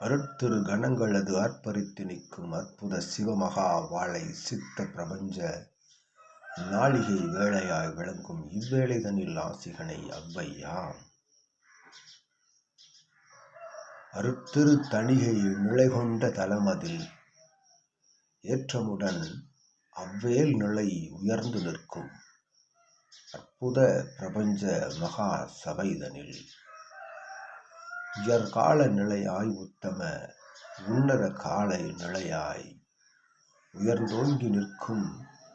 அருட்திரு கணங்களது ஆர்ப்பரித்து நிற்கும் அற்புத சிவமகா வாழை சித்த பிரபஞ்ச நாளிகை வேளையாய் விளங்கும் இவ்வேளைதனில் ஆசிகனை அவ்வையாம். அருத்திரு தணிகை நிலை கொண்ட தலமதில் ஏற்றமுடன் அவ்வேல் நிலை உயர்ந்து நிற்கும் அற்புத பிரபஞ்ச மகா சபைதனில். உயர்கால நிலையாய் உத்தம உன்னத காலை நிலையாய் உயர்ந்தோங்கி நிற்கும்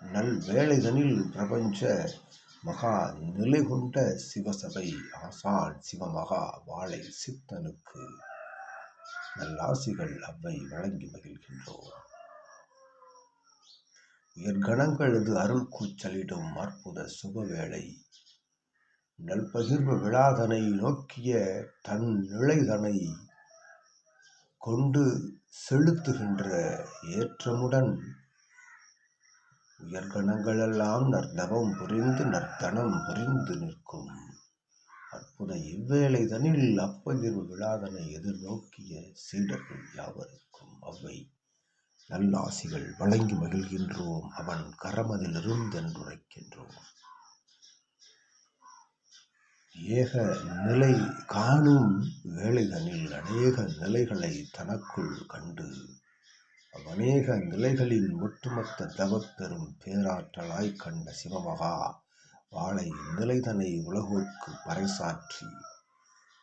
நல் வேளைதனில் பிரபஞ்ச மகா நிலை கொண்ட சிவசபை ஆசான் சிவமகா வாழை சித்தனுக்கு நல்லாசிகள் அவ்வை வழங்கி மகிழ்கின்றோம். உயர்கணங்களது அருள் கூச்சலிடும் அற்புத சுபவேளை நல்பகிர்வு விழாதனை நோக்கிய தன் நிலைதனை கொண்டு செலுத்துகின்ற ஏற்றமுடன் உயர்கணங்களெல்லாம் நற்தவம் புரிந்து நற்தனம் புரிந்து நிற்கும். அற்புத இவ்வேளைதனில் அப்பகிர்வு விழாதனை எதிர்நோக்கிய சீடர்கள் யாவருக்கும் அவை நல்லாசிகள் வழங்கி மகிழ்கின்றோம். அவன் கரமதிலிருந்தென்றுரைக்கின்றோம் ஏக நிலை காணும் வேளைதனில் அநேக நிலைகளை தனக்குள் கண்டு அவ்வநேக நிலைகளின் ஒட்டுமொத்த தவப்பெறும் பேராற்றலாய் கண்ட சிவமகா வாழை நிலைதனை உலகோர்க்கு பறைசாற்றி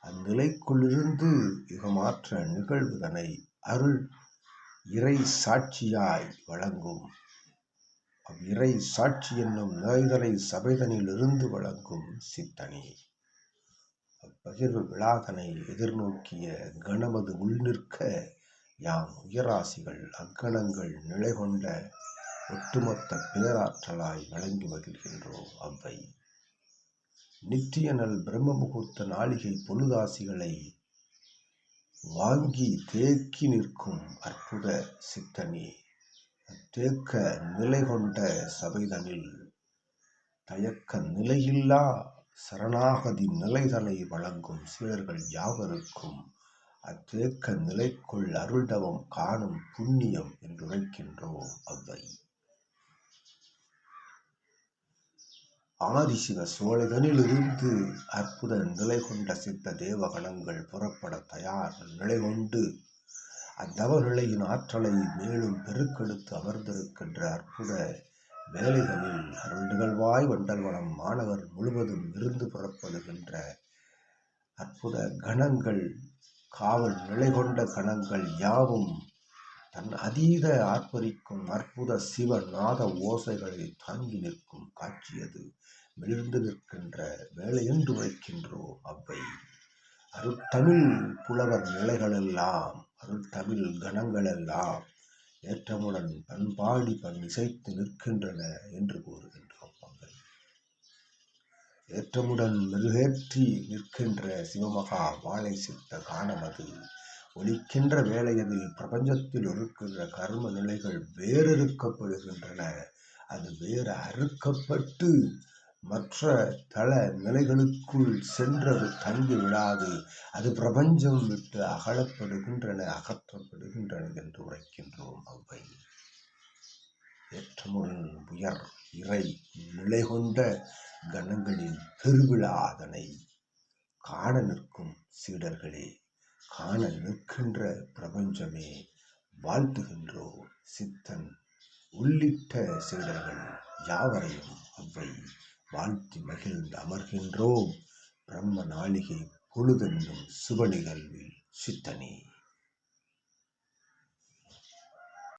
அந்நிலைக்குள்ளிருந்து யுகமாற்ற நிகழ்வுதனை அருள் இறை சாட்சியாய் வழங்கும். அவ்விறை சாட்சி என்னும் நிலைதனை சபைதனிலிருந்து வழங்கும் சித்தனி. அப்பகிர்வு விழாதனை எதிர்நோக்கிய கணமது உள்நிற்க யாம் உயராசிகள் அக்கணங்கள் நிலை கொண்ட ஒட்டுமொத்த பேராற்றலாய் வழங்கி மகிழ்கின்றோம் அவ்வை. நித்திய நல் பிரம்ம முகூர்த்த நாளிகை பொழுதாசிகளை வாங்கி தேக்கி நிற்கும் அற்புத சித்தனி தேக்க நிலை கொண்ட சபைதனில் தயக்க நிலையில்லா சரணாகதி நிலைதனை வழங்கும் சீடர்கள் யாவருக்கும் அத்தேக்க நிலைக்குள் அருள்தவம் காணும் புண்ணியம் என்று உரைக்கின்றோம் அவ்வை. ஆதிசிவ சோழதனிலிருந்து அற்புத நிலை கொண்ட சித்த தேவகணங்கள் புறப்பட தயார் நிலை கொண்டு அத்தவ நிலையின் ஆற்றலை மேலும் பெருக்கெடுத்து அமர்ந்திருக்கின்ற அற்புத வேலைகளில் அருள் நிகழ்வாய் வண்டல்வனம் மாணவர் முழுவதும் விருந்து புறப்படுகின்ற அற்புத கணங்கள் காவல் நிலை கொண்ட கணங்கள் யாவும் தன் அதீத ஆர்ப்பரிக்கும் அற்புத சிவ நாத ஓசைகளை தாங்கி நிற்கும் காட்சியது. மிளிர்ந்து நிற்கின்ற வேலையென்று வைக்கின்றோம் அவ்வை. அருட்தமிழ் புலவர் நிலைகளெல்லாம் அருட்தமிழ் கணங்களெல்லாம் ஏற்றமுடன் பண்பாடி பண் இசைத்து நிற்கின்றன என்று கூறுகின்றோம் அவ்வை ஏற்றமுடன் மெருகேற்றி நிற்கின்ற சிவமகா வாழை சித்த காணமது. ஒலிக்கின்ற வேளையது பிரபஞ்சத்தில் இருக்கின்ற கர்ம நிலைகள் வேறறுக்கப்படுகின்றன அது வேறு அறுக்கப்பட்டு மற்ற தள நிலைகளுக்குள் சென்றது தங்கி விடாது. அது பிரபஞ்சம் விட்டு அகலப்படுகின்றன அகற்றப்படுகின்றன என்று உரைக்கின்றோம் அவை ஏற்றமுடன் உயர் இறை நிலை கொண்ட கணங்களின் பெருவிழாதனை காண நிற்கும் சீடர்களே காண நிற்கின்ற பிரபஞ்சமே வாழ்த்துகின்றோம் சித்தன். உள்ளிட்ட சீடர்கள் யாவரையும் அவ்வை வாழ்த்தி மகிழ்ந்து அமர்கின்றோம். பிரம்ம நாளிகை பொழுதென்னும் சுப நிகழ்வில் சித்தனே.